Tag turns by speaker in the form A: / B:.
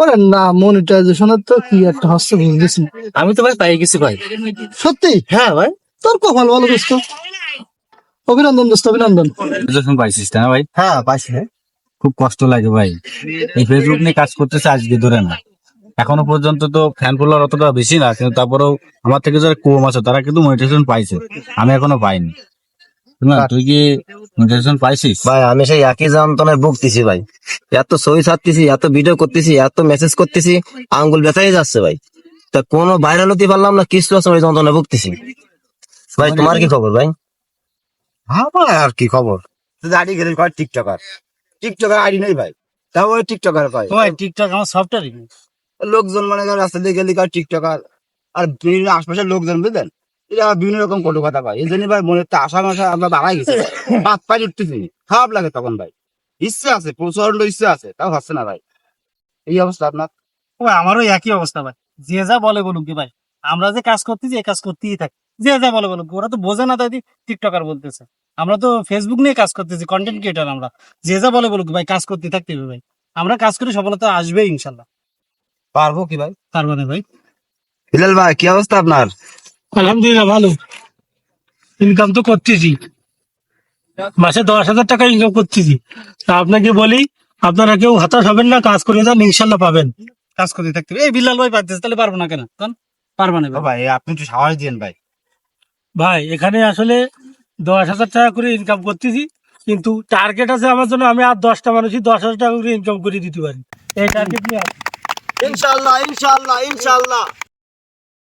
A: ওরে না মনিটাইজেশনের তো কি একটা হস্ত বুঝতেছি
B: আমি তো ভাই পাই গেছি ভাই।
A: সত্যি?
B: হ্যাঁ ভাই।
A: তোর কপাল ভালো দোস্ত। অভিনন্দন দোস্ত অভিনন্দন।
C: যখন পাইছিস না ভাই?
A: হ্যাঁ পাইছি
C: খুব কষ্ট লাগে ভাই। এই ফেসবুক নিয়ে কাজ করতেছে আজকে ধরে না। এখনও পর্যন্ত তো ফ্যান ফলোয়ার অতটা বেশি না কিন্তু তারপরেও আমার থেকে যারা কম আছে তারা কিন্তু মনিটাইজেশন পাইছে। আমি এখনও পাইনি। না তুই কি মনিটাইজেশন পাইছিস?
D: ভাই আমি সেই একই যন্ত্রণায় ভুগতেছি ভাই। এত ছবি ছাড়তেছি এত ভিডিও করতেছি এত মেসেজ করতেছি আঙ্গুল ব্যথাই যাচ্ছে ভাই। তা কোনো ভাইরাল হতে পারলাম না কিছু আছে ওই যন্ত্রণায় ভুগতেছি ভাই তোমার কি খবর ভাই?
E: আমার আর কি খবর? আইডি গেলে কয় টিকটকার টিকটকার আইডি নেই ভাই। তাও ওই টিকটকার কয়?
B: ভাই টিকটক আমার সফটওয়্যার
E: লোকজন মানে রাস্তা দিয়ে গেলে কয় টিকটকার আর আশপাশের লোকজন বুঝলেন? এরা বিভিন্ন রকম কটু কথা কয় এই জন্য ভাই মনে তো আশা মাসা আমরা বাড়াই গেছি। পাঁচ পাই উঠতেছি খারাপ লাগে তখন ভাই। ইচ্ছা আছে প্রচণ্ড ইচ্ছা আছে তাও হচ্ছে না ভাই। এই অবস্থা আপনার?
B: আমারও একই অবস্থা ভাই। যে যা বলে বলুক কি ভাই। আমরা যে কাজ করতেছি এই কাজ করতেই থাকি। যে যা বলে বলুক ওরা তো বোঝে না দাদি টিকটকার বলতেছে। আমরা তো ফেসবুক নিয়ে কাজ করতেছি কন্টেন্ট ক্রিয়েটার আমরা। যে যা বলে বলুক ভাই কাজ করতে থাকতে হবে ভাই। আমরা কাজ করে সফলতা আসবে ইনশাল্লাহ
E: পারব কি ভাই?
B: তার মানে ভাই।
D: হিলাল ভাই কি অবস্থা আপনার?
F: আলহামদুলিল্লাহ ভালো। ইনকাম তো করতেছি। মাসে দশ হাজার টাকা ইনকাম করতেছি। তা আপনাকে বলি আপনারা কেউ হতাশ হবেন না কাজ করে যান ইনশাল্লাহ পাবেন।
B: কাজ করতে থাকতে হবে। এই বিল্লাল ভাই পারতেছে তাহলে পারব না কেন? কারণ পারবা না
E: ভাই আপনি একটু সাহস দিন ভাই।
F: ভাই এখানে আসলে দশ হাজার টাকা করে ইনকাম করতেছি কিন্তু টার্গেট আছে আমার জন্য আমি আর দশটা মানুষই দশ হাজার টাকা করে ইনকাম করে দিতে পারি। এই টার্গেট নিয়ে
E: ইনশাল্লাহ ইনশাল্লাহ ইনশাল্লাহ।